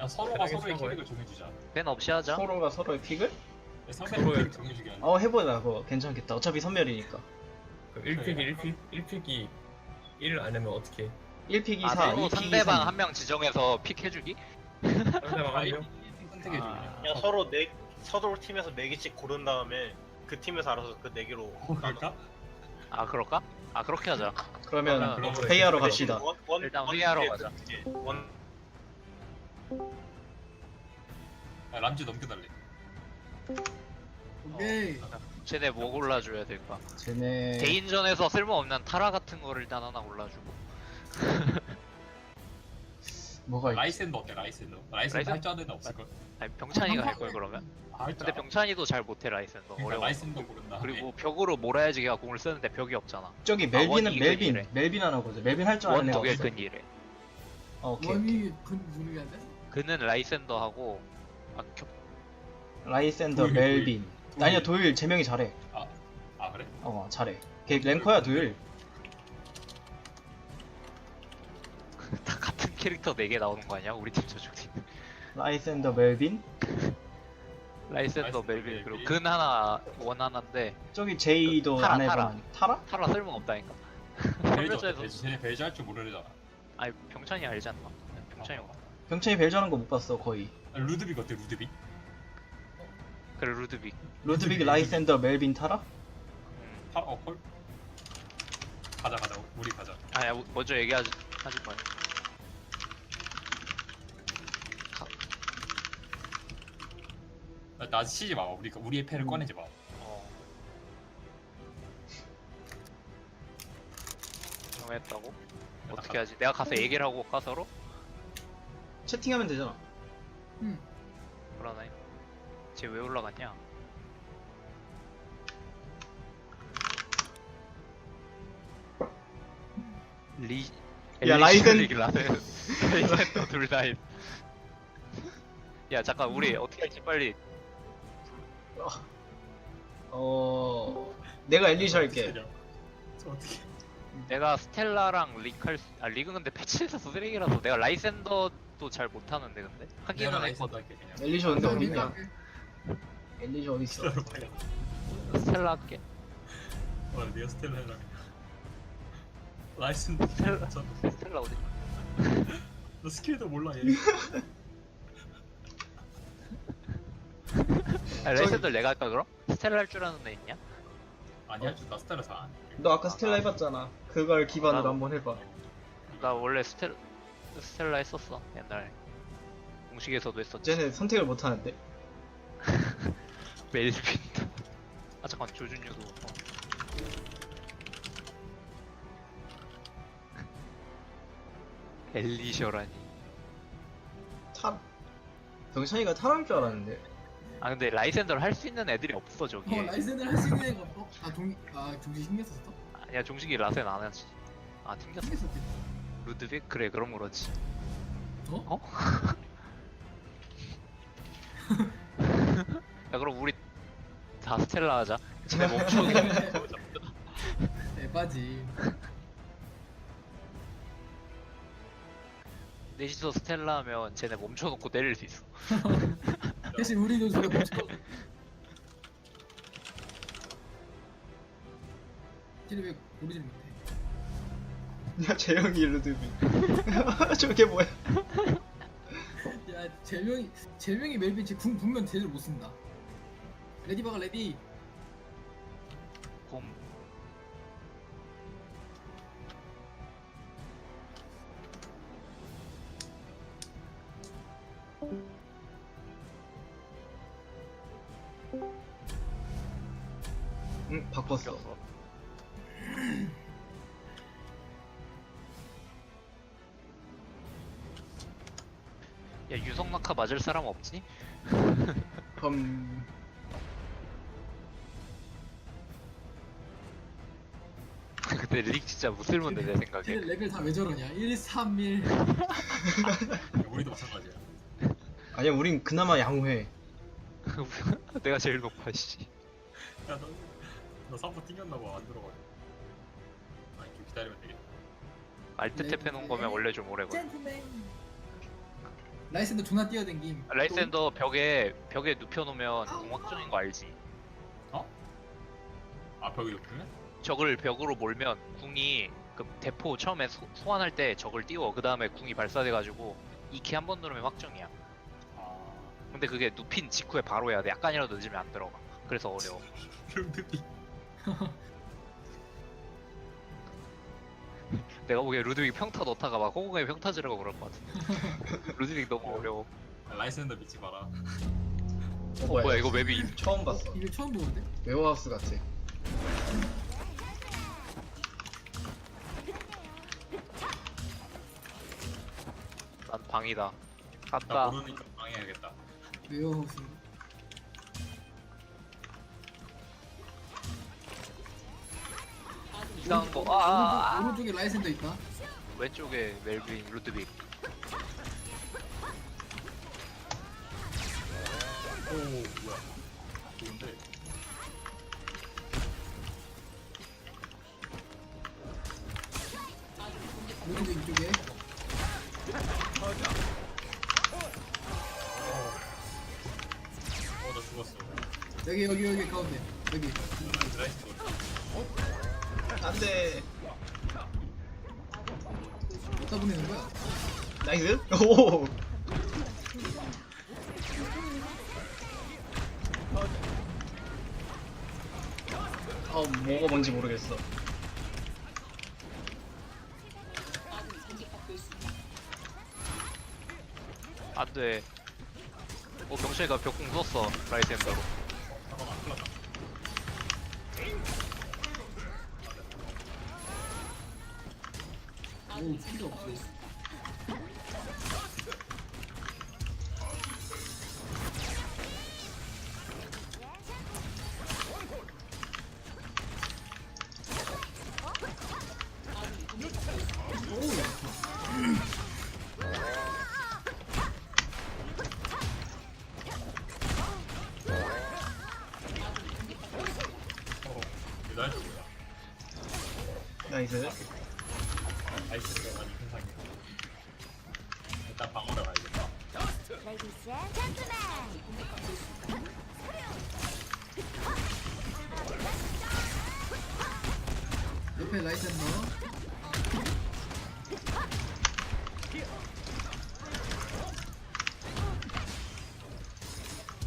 야 서로가 편하게 서로의 쓰는 캐릭을 정해주자. 벤 없이 하자. 서로가 서로의 픽을? 상대방 서로의- 캐릭 정해주게 하자. 어 해보자 그거 괜찮겠다 어차피 선멸이니까 그럼 1픽이 1픽 1픽이 1안 하면 어떻게? 1픽이 아, 4 서로 2픽이 상대방 3 한 명 지정해서 픽 해주기? 상대방 아, 한 이- 명? 이- 선택해주게. 아. 그냥 서로 네 서로 팀에서 네 개씩 고른 다음에 그 팀에서 알아서 그 네 개로 그럴까? 아 그럴까? 아 그렇게 하자. 그러면 그럼 회의하러 갑시다 일단 원 회의하러 가자. 원 야, 람지 넘겨달래. 오케이. 쟤네 뭐 골라줘야 될까? 쟤네 개인전에서 쓸모없는 타라 같은 거를 일단 하나 골라주고. 뭐가 있지? 라이센더 어때? 라이센더. 라이센더 라이센- 할줄 아는 애 없을 걸. 아니 병찬이가 할 걸 그러면? 아, 할줄 근데 알아. 병찬이도 잘 못해 라이센서 그러니까 어려워. 라이센더 고른다. 그리고 벽으로 몰아야지 걔가 공을 쓰는데 벽이 없잖아. 저기 아, 멜빈은 원이 멜빈 이래. 멜빈 하나 보자 멜빈 할 줄 아는 애가 원독일 없어 근이래. 어, 오케이 오케이 원이 근 누르겠는데? 그는 라이센더 하고 아, 겨, 라이센더 도일, 멜빈 도일. 아니야 도일 제명이 잘해 아 그래? 어 잘해 걔 랭커야 도일 다 같은 캐릭터 4개 나오는 거 아니야? 우리 팀 저쪽 팀. 라이센더 멜빈 라이센더 라이센더 멜빈. 그리고 근 하나 원 하나인데 저기 제이도 타라, 안 타라. 해봐 타라? 타라 쓸모 없다니까. 어때? 벨저. 쟤네 벨저 할 줄 모르잖아. 아니 병찬이 알지 않나? 병찬이 아, 어. 병찬이 벨 자는 거 못 봤어 거의 아, 루드빅 어때? 루드빅? 그래 루드빅. 루드빅 라이센더 멜빈 타라? 음. 파, 어 콜? 가자 가자. 우리 가자. 아야 먼저 얘기하지 하지 마. 나, 나 치지 마. 우리 우리의 패를 꺼내지 마. 어. 정했다고? 어떻게 하지? 내가 가서 얘기를 하고 올까 서로? 채팅하면 되잖아 응. 그러네. 쟤 왜 올라갔냐? 리. 야, 라센. 라이센더 둘다 인. 야 잠깐 우리 어떻게 할지 빨리. 어... 내가 엘리시 할게 저 어떻게? 내가 스텔라랑 리칼 아 리그 근데 패치에서 쓰레기라서 내가 라이센더 도 잘 못하는데 근데 하기는 했거든. 엘리시 근데 어딨냐. 엘리시 어딨어 스텔라 할게. 와, 네가 스텔라 해라. 라이센더 스텔라. 저- 스텔라 어디? 너 스킬도 몰라 얘. 아, 라이센더 내가 할까 그럼? 스텔라 할 줄 아는 애 있냐? 아니 할줄 나 스텔라 잘 안. 해. 너 아까 스텔라 해봤잖아 그걸 기반으로 나도. 한번 해봐 나 원래 스텔 스텔라 했었어 옛날 공식에서도 했었지. 쟤네 선택을 못 하는데 멜빈도. 아 잠깐 조준유도. 어. 엘리셔라니. 타 병찬이가 타할 줄 알았는데 아 근데 라이센더를 할 수 있는 애들이 없어 저기. 어 라이센을 할 수 있는 애가 없어? 아 종, 아 종지 신경 썼어? 아니야 종식이 라센 안 하지. 아 튕겼어. 신경 썼대. 루드빅 그래 그럼 그렇지. 어? 어? 야 그럼 우리 다 스텔라 하자. 쟤네 멈추게. 에바지. 넷이서 스텔라 하면 쟤네 멈춰놓고 내릴 수 있어. 대신 우리도 저래 멈춰. 쟤네 왜 고르질 못해? 야 재영이 루드빅 저게 뭐야 야 제명이 제명이 멜빈 쟤궁 분명 제대로 못 쓴다. 레디 박아 레디. 곰. 맞을 사람 없지? 그럼 근데 릭 진짜 무쓸모인데 내 생각에. 렉을 다왜 저러냐? 1, 3, 1. 우리도 마찬가지야. 아니야 우린 그나마 양호해 내가 제일 높아 씨. 야, 너, 너 삼포 튕겼나 봐. 안 들어가. 아, 이렇게 기다리면 되겠다. 알트 탭 해놓은 거면 원래 좀 오래 걸려. 젠틀맨. 라이센더 존나 뛰어댕김. 라이센더 벽에 벽에 눕혀놓으면 공확정인 거 알지? 아 벽이 높으면? 적을 벽으로 몰면 궁이 그 대포 처음에 소, 소환할 때 적을 띄워. 그 다음에 궁이 발사돼가지고 2키 한 번 누르면 확정이야. 아. 근데 그게 눕힌 직후에 바로 해야 돼. 약간이라도 늦으면 안 들어가. 그래서 어려워. 름드비 내가 보기에 루드빅 평타 넣다가 막 호공에 평타 지르고 그럴 것 같아 루드빅 너무 어려워 라이센더 믿지 마라 어, 뭐야, 뭐야 이거 맵이 처음 봤어. 이거 처음 보는데? 웨어하우스 같아. 난 방이다 나 갔다 모르니까 방해야겠다 웨어하우스. 이상한 거 오른쪽, 아, 아, 오른쪽에 라이센더 있다. 왼쪽에 멜빈 루드빅 오 뭐야 좋은데 오른쪽 이쪽에. 어 나 죽었어 여기 여기 여기 가운데. 여기. 라이센더 안 돼. 어디다 보내는 거야? 나이스? 오! 아, 뭐가 뭔지 모르겠어. 안돼 어 명철이가 벽공 썼어 라이센더로 잠깐만 큰일 났다 오 필요 없어. 오, 야. 어 이거 할줄 몰라 나이스. 옆에 라이센더.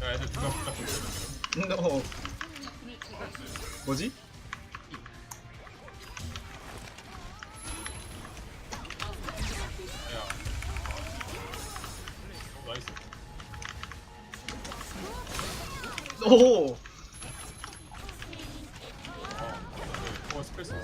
야 애들 누가 붙잡고 있어 너. 뭐지? 야 어, 오! 어, 어, 스페이스.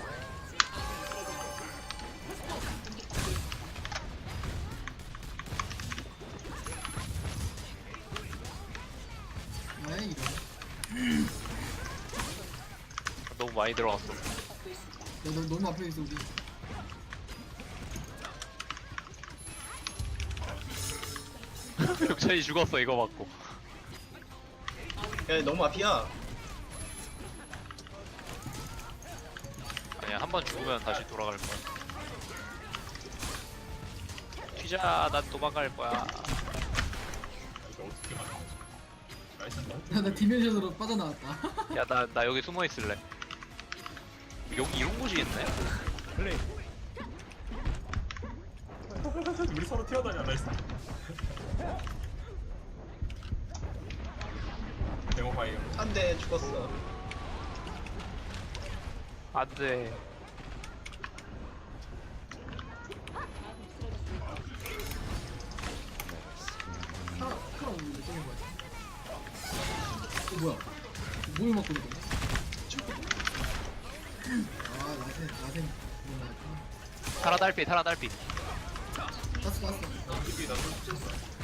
많이 들어갔어 야, 너 너무 앞에 있어 우리. 명철이 죽었어 이거 맞고 야, 너무 앞이야. 아니야 한 번 죽으면 다시 돌아갈 거야 튀자 난 도망갈 거야 이거 어떻게? 야, 나 디멘션으로 빠져나왔다. 야나 나 여기 숨어 있을래 여기 이런 곳이 있네 우리 서로 튀어다녀, 라이센더. 데모파이어. 안 돼, 죽었어. 안돼 뭐야? 어 뭐야? 뭘 맞고 있는 아 뭐야? 타라 달피 타라 달피 나 쫓았어? 라이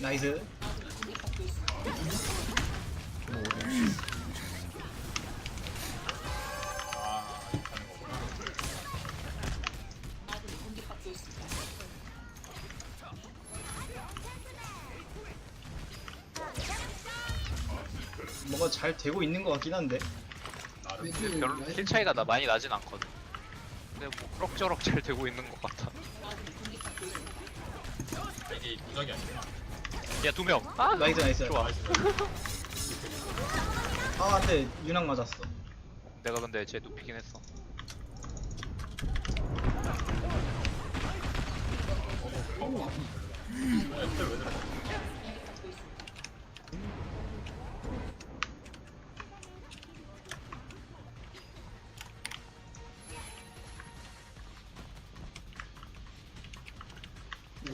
나이스 뭐가 잘 되고 있는 것 같긴 한데 별로 킬 차이가 나 많이 나진 않거든. 근데 뭐 그럭저럭 잘 되고 있는 것 같아. 이게 무작이 아니야 야두 명. 아 나이스 나이스. 좋아. 아 안돼 윤학 맞았어. 내가 근데 쟤 눕히긴 했어. 어 애플 왜 들어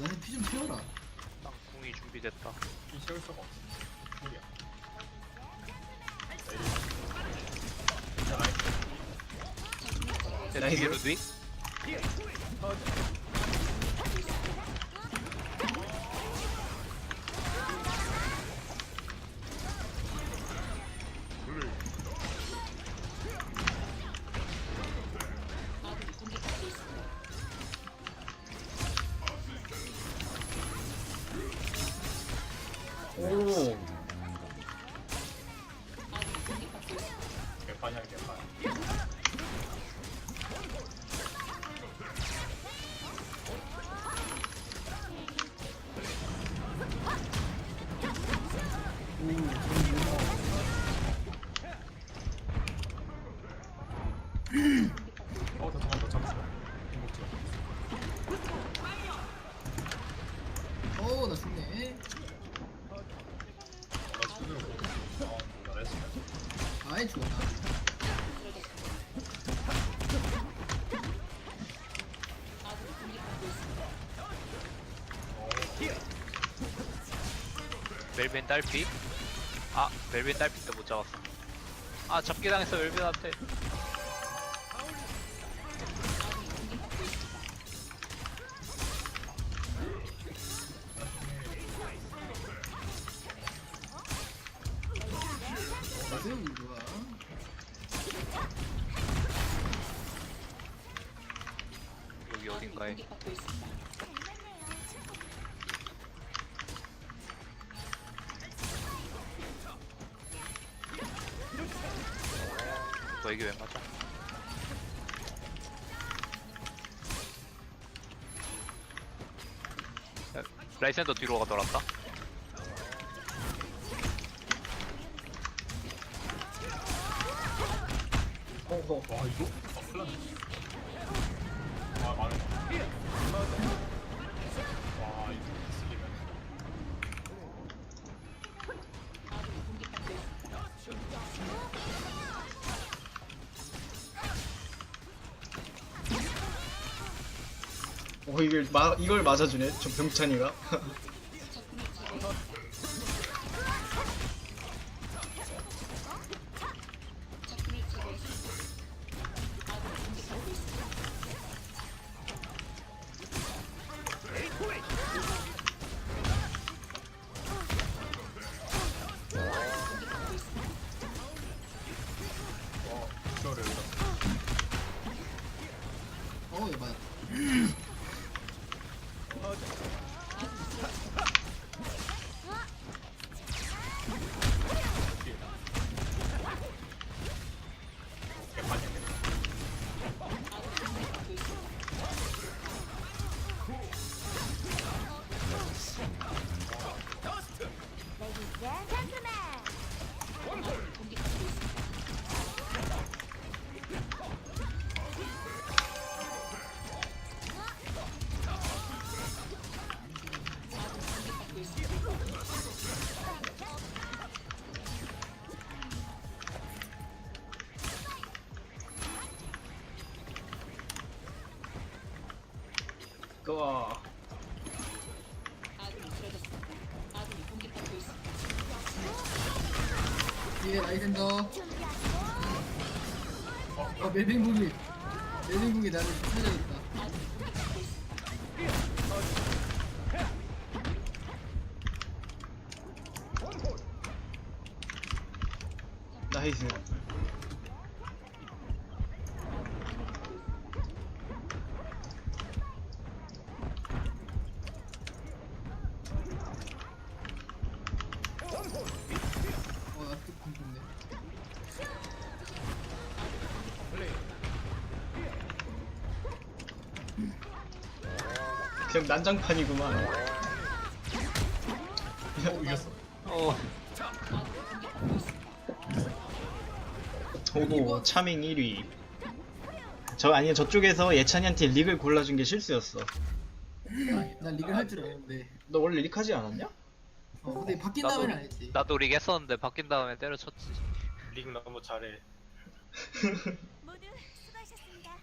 나한테 피좀 채워라 땅 궁이 준비됐다. 이 채울 수가 없어 소리야 야, 나이스. 뒤에 루드윅? 오. 개 판 아이 죽었다 멜빈 딸피? 아 멜빈 딸피 때못 잡았어. 아 잡기 당했어 멜빈한테. 나이스 너 이게 왜 맞아? 야, 라이센터 뒤로 가 돌았다. 호호. 와 이거? 아 큰일 났네 아 와 이거 쓰기면 오 어, 이걸 마 이걸 맞아주네. 저 병찬이가. 개 좋아. 예, 라이센더. 어, 매딩궁이. 매딩궁이 나를 찾아있다. 나이스. 그냥 난장판이구만. 어 이겼어 어 오고 차밍 1위. 저 아니 저쪽에서 예찬이한테 릭을 골라준 게 실수였어. 난 리그를 할줄 알았는데. 너 원래 릭 하지 않았냐? 어, 근데 바뀐 나도- 다음에는 안 했지. 나도 릭 했었는데 바뀐 다음에 때려쳤지 릭 너무 잘해. 모두 수고하셨습니다.